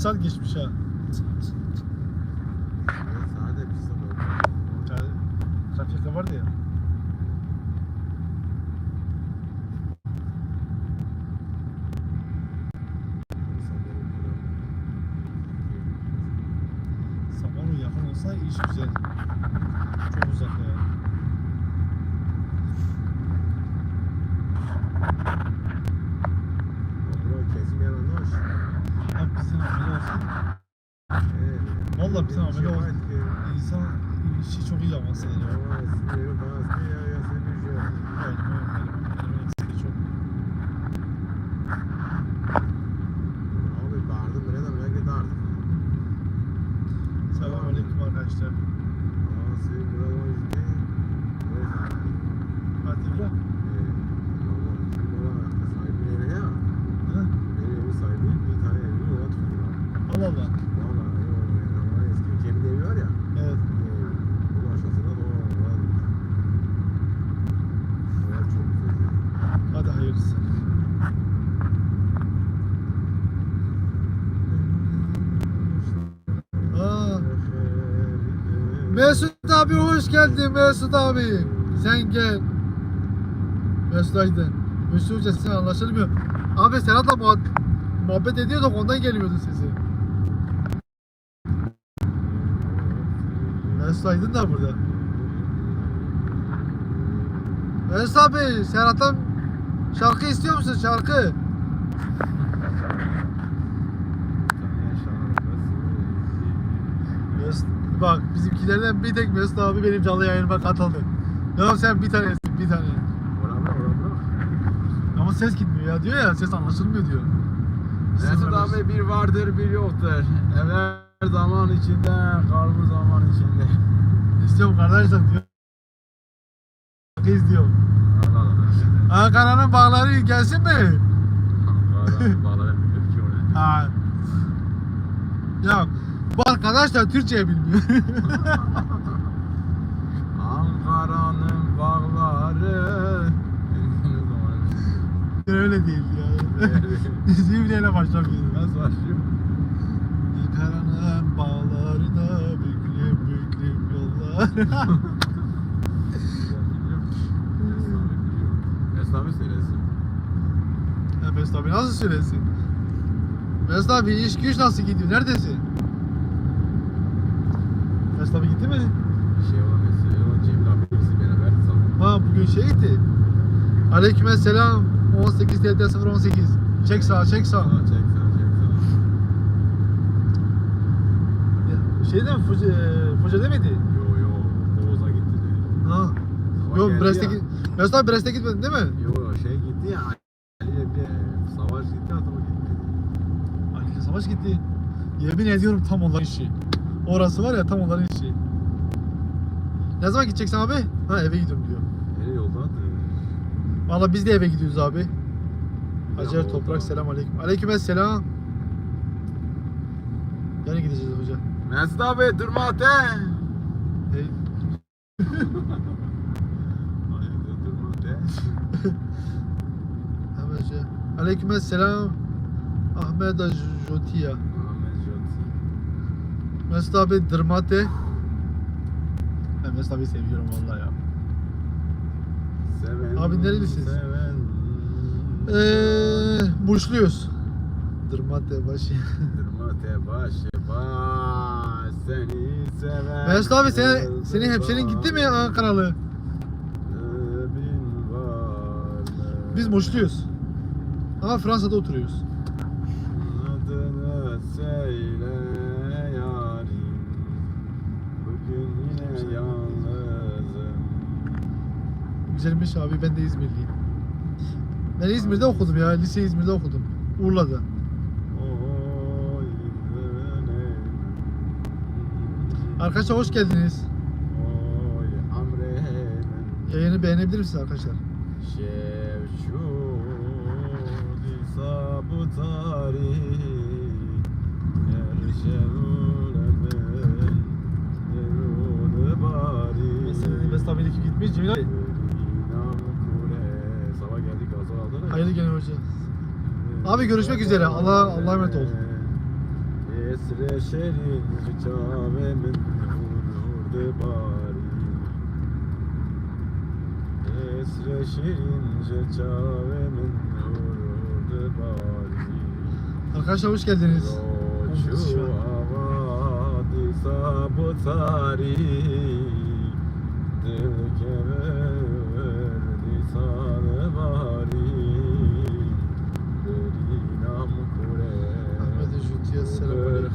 5 bir saat geçmiş ha. Sade bir sabah. Yani trafik vardı ya. Samanu yakın olsa iş güzel. Çok uzak yani. Bizim amele olsun. İnsan işi çok iyi yapması gerekiyor. Öyle öyle. Benim eksik çok. Selamünaleyküm arkadaşlar. Hadi İbrahim. Hı? Allah Allah. Evet. Hadi hayırlısı. Aa, Mesut abi hoş geldin Mesut abi. Sen gel. Mesut Aydın. Mesut Hoca sen anlaşılmıyor. Abi Serhat'la muhab- muhabbet ediyorduk ondan geliyordu sesi. Mesut Aydın da burada. Mesut abi Serhat'tan şarkı istiyor musun şarkı? Mesut, bak bizimkilerden bir tek Mesut abi benim canlı yayınıma katıldı. Ya sen bir tanesin bir tane. Ama ses gitmiyor ya diyor ya ses anlaşılmıyor diyor. Mesut abi bir vardır bir yoktur. Evler zaman içinde, kalbur zaman içinde. İstiyorum kardeşler diyor. Şarkı istiyorum. Allah Allah. Ankara'nın bağları gelsin mi? Ankara bağları ki oraya. Ha. Ya bu arkadaşlar Türkçe bilmiyor. Ankara'nın bağları. Öyle değil ya. Zivriyle başlamıyor. Nasıl başlıyor? Ankara'nın bağlarına büklüm büklüm yollar. Esnafı söylesin. ya Mesut abi nasıl söylesin? Mesut abi iş güç nasıl gidiyor? Neredesin? Abi gitti mi? Şey olan o Cemil abi ikisi beraber sanırım. Ha bugün şey gitti. Aleyküm selam. 18 TT 018. Çek sağa çek sağa. Sana çek sana çek sana. Şey de mi? Fuca, Fuca demedi. Yo yo, Oğuz'a gitti de. Ha. Sabah geldi Brest'e ya. git. Mesut abi Brest'e gitmedin değil mi? Yo şey gitti ya. Ali bir savaş gitti adamı gitmedi. Ali ile Savaş gitti. Yemin ediyorum tam onların işi. Orası var ya tam onların işi. Ne zaman gideceksin abi? Ha eve gidiyorum diyor. Nereye yoldadır? Valla biz de eve gidiyoruz abi. Hacer Toprak abi? selam aleyküm. Aleyküm selam. Yani gideceğiz hoca. Mesut abi durma ate. Hey. Hemen şey. Aleyküm selam. Ahmet Ajotiya. Mesut abi Dırmate. Ben Mesut abi seviyorum vallahi ya. Seven. Abi nerelisiniz? Seven. Eee Muşluyuz. Dırmate başı. Durma ate başı baş seni seven. Mesut abi seni, senin hemşerin gitti mi Ankaralı? Biz Muşluyuz. Ama Fransa'da oturuyoruz. Güzelmiş abi ben de İzmirliyim. Ben İzmir'de okudum ya. Lise İzmir'de okudum. Urla'da. Arkadaşlar hoş geldiniz. Yayını beğenebilir misiniz arkadaşlar? Mesela Mesut gitmiş? Cemil abi. Hoca. Abi görüşmek üzere. Allah Allah'a emanet ol. Esre şerin çavemin vurdu bari Esre şirin çavemin vurdu bari Arkadaşlar hoş geldiniz. Dil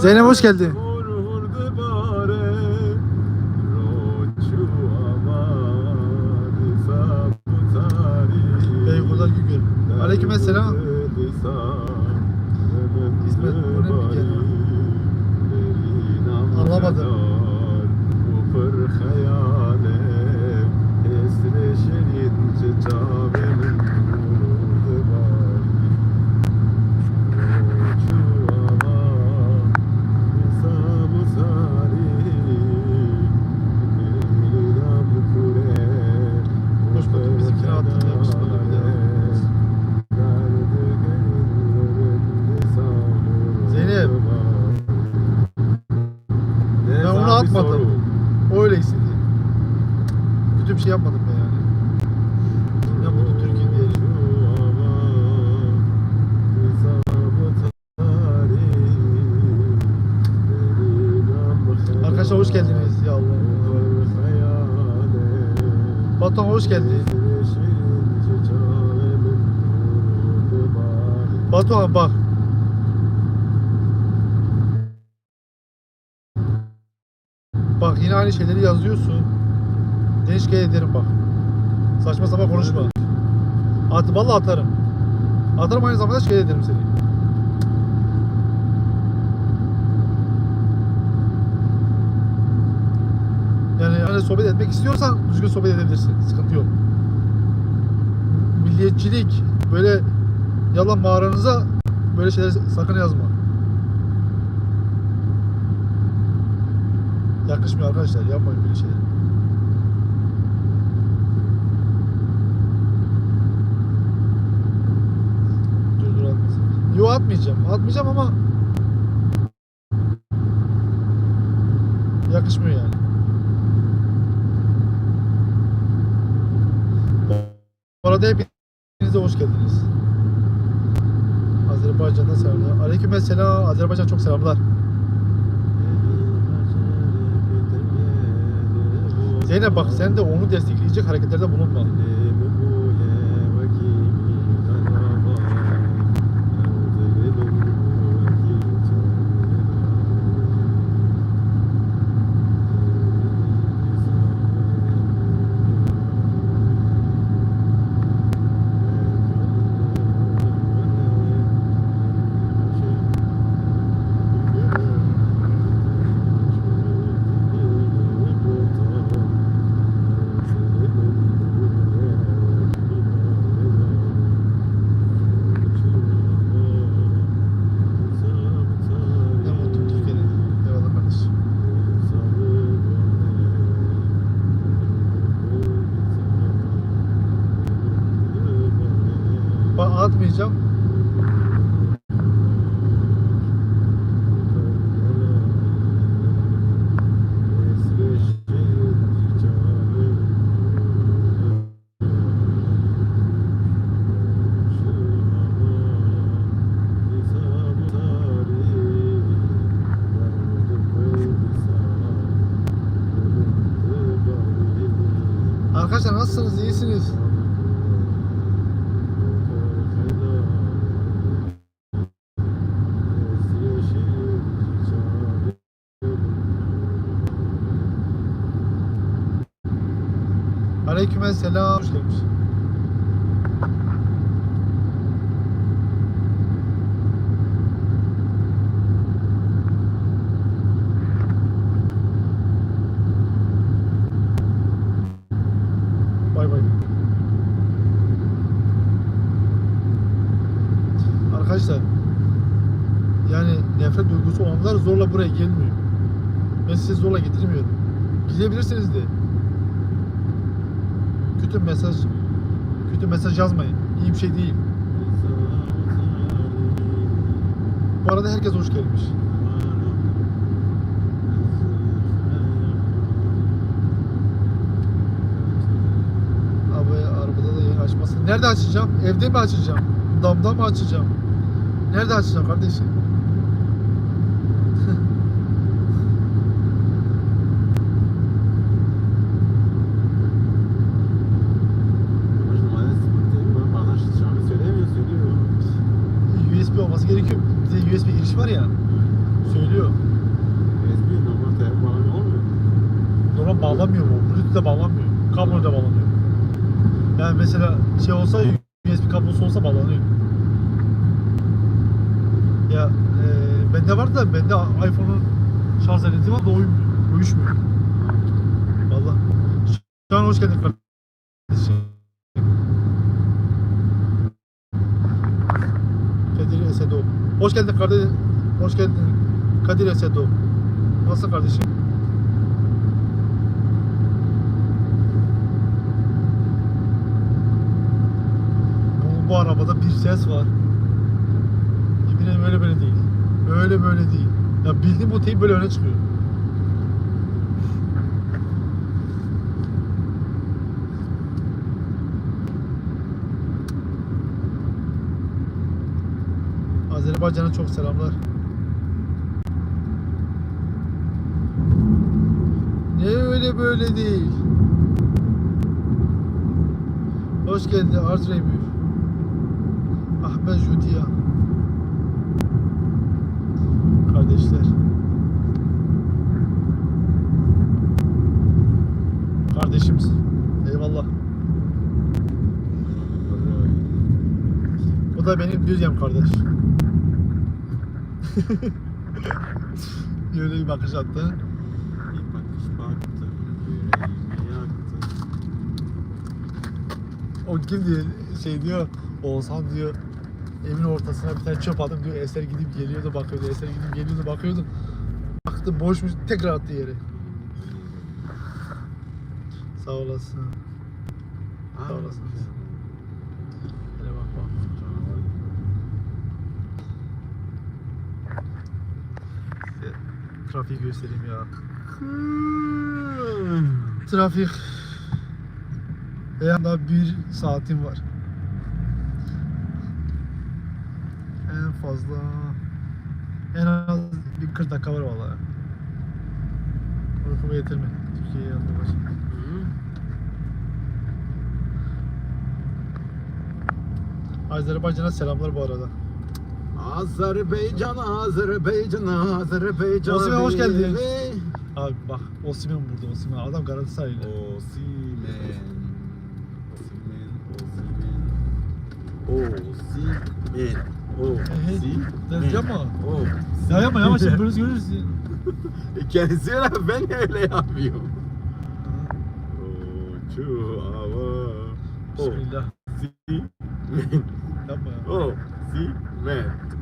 Zeynep hoş geldin. Bak. Bak yine aynı şeyleri yazıyorsun. Ne şikayet ederim bak. Saçma sapan konuşma. At, vallahi atarım. Atarım aynı zamanda şikayet ederim seni. Yani hani sohbet etmek istiyorsan düzgün sohbet edebilirsin. Sıkıntı yok. Milliyetçilik böyle yalan mağaranıza böyle şeyler sakın yazma. Yakışmıyor arkadaşlar yapmayın böyle şeyler. Dur dur atmasın. Yo atmayacağım. Atmayacağım ama yakışmıyor yani. Bu arada hepiniz de hoş geldiniz. Azerbaycan'dan selamlar. Aleyküm selam. Azerbaycan çok selamlar. Zeynep bak sen de onu destekleyecek hareketlerde bulunma. Atmayacağım. Arkadaşlar nasılsınız? İyisiniz? mesela demiş. Arkadaşlar yani nefret duygusu olanlar zorla buraya gelmiyor. Ben sizi zorla getirmiyorum. Gidebilirsiniz de. Kötü mesaj kötü mesaj yazmayın. İyi bir şey değil. Bu arada herkes hoş gelmiş. Abi arabada da yayın açmasın. Nerede açacağım? Evde mi açacağım? Damda mı açacağım? Nerede açacağım kardeşim? USB olması gerekiyor. USB giriş var ya. Söylüyor. Normal bağlanmıyor mu? Bluetooth'la bağlanmıyor. Kabloyla bağlanıyor. Yani mesela şey olsa USB kablosu olsa bağlanıyor. Ya e, bende var da bende iPhone'un şarj aleti var da uymuyor. Uyuşmuyor. Valla. Şu an hoş geldin kardeşim. Kadir Esedo. Hoş geldin kardeşim. Hoş geldin. Kadir Esedo. Nasılsın kardeşim? Bu, bu arabada bir ses var. Yemin ederim öyle böyle değil. Öyle böyle değil. Ya bildiğim o teyp böyle öne çıkıyor. Azerbaycan'a çok selamlar. Ne öyle böyle değil. Hoş geldin Arz Remür. Ahmet Judiya. Kardeşler. Kardeşimiz. Eyvallah. Bu da benim düzyem kardeş. Böyle bir bakış attı. O kim diyor? Şey diyor Oğuzhan diyor evin ortasına bir tane çöp attım diyor. Eser gidip geliyordu bakıyordu. Eser gidip geliyordu bakıyordu. Baktı boşmuş tekrar attı yere. Sağ olasın. Sağ olasın Hele bak bak Size trafiği göstereyim ya trafik veya daha bir saatim var en fazla en az bir 40 dakika var vallahi. Uykumu getirme. Türkiye'ye yandı başım. Azerbaycan'a selamlar bu arada. Azerbaycan, Azerbaycan, Azerbaycan. Osman, hoş geldin. Abi bak Osimhen burada Osimhen. Adam Galatasaraylı. Osimen. Osimen. Osimen. Osimen. Ne yapma. Ya yapma yapma şimdi böyle görürsün. Kendisi öyle ben öyle yapıyorum. O şu hava. Bismillah. Yapma ya. O.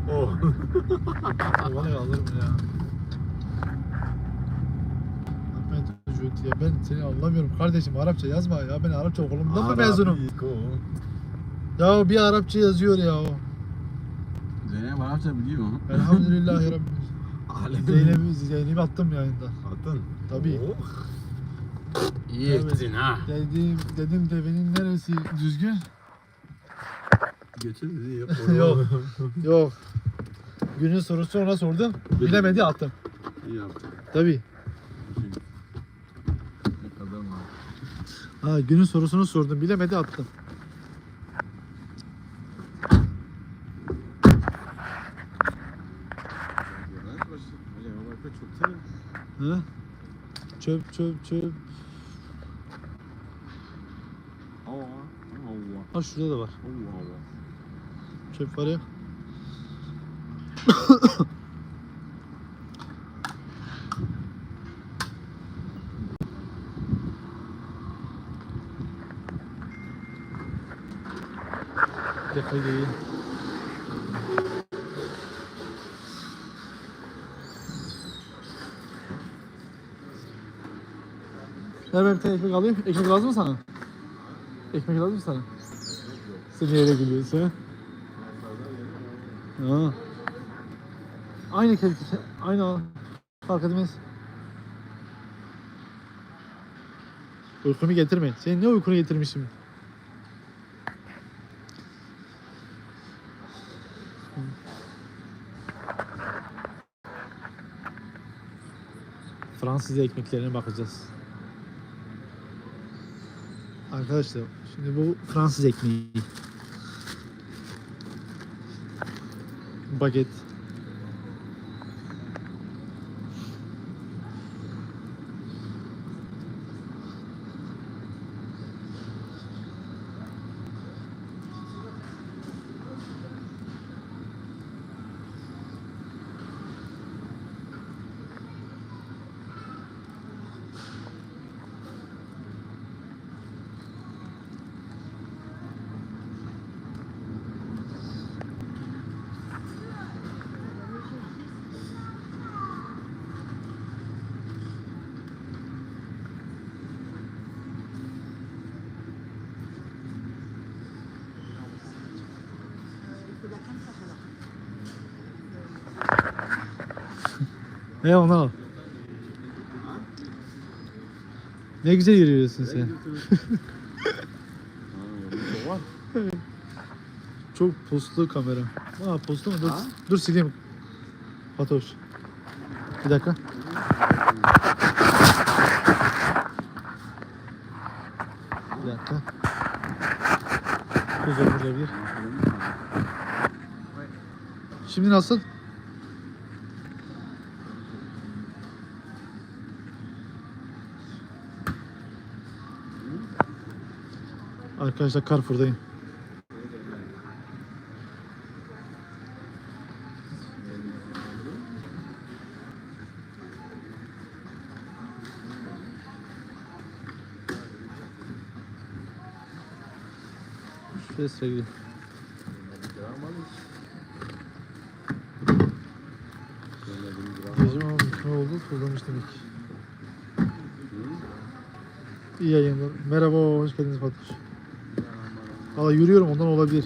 Simen. O. Vallahi alırım ya. Ya ben seni anlamıyorum kardeşim Arapça yazma ya ben Arapça okulumdan mı mezunum? Ya bir Arapça yazıyor ya. Zeynep Arapça biliyor mu? Elhamdülillahi Rabbil. Alem. Zeynep'i Zeynep'i attım yayında. Attın. Tabii. Oh. İyi Evet. ettin ha. Dedim, dedim devenin neresi düzgün? Götür bizi yap. Yok. Yok. Günün sorusu ona sordum. Bilemedi attım. İyi yaptın. Tabii. Ne kadar var. Ha, günün sorusunu sordum. Bilemedi attım. Hı? Çöp çöp çöp. Ha şurada da var çöp var ya. Defa geyiği. Ver bir ekmek alayım. Ekmek lazım mı sana? Ekmek lazım mı sana? Sen niye öyle gülüyorsun? Aynı kedi, aynı. Fark etmez. Uykumu getirme. Senin ne uykunu getirmişim? Fransız ekmeklerine bakacağız. Arkadaşlar şimdi bu Fransız ekmeği. Baget. Ne ondan al. Ne güzel yürüyorsun sen. Çok postlu kamera. Aa postlu mu? Dur, Ha? dur sileyim. Fatoş. Bir dakika. Bir dakika. Kuzu burada bir. Şimdi nasıl? Arkadaşlar Carrefour'dayım. Şuraya. Gecem abi ne oldu? Kullanmış demek ki. İyi yayınlar. Merhaba, hoş geldiniz Fatoş. Valla yürüyorum ondan olabilir.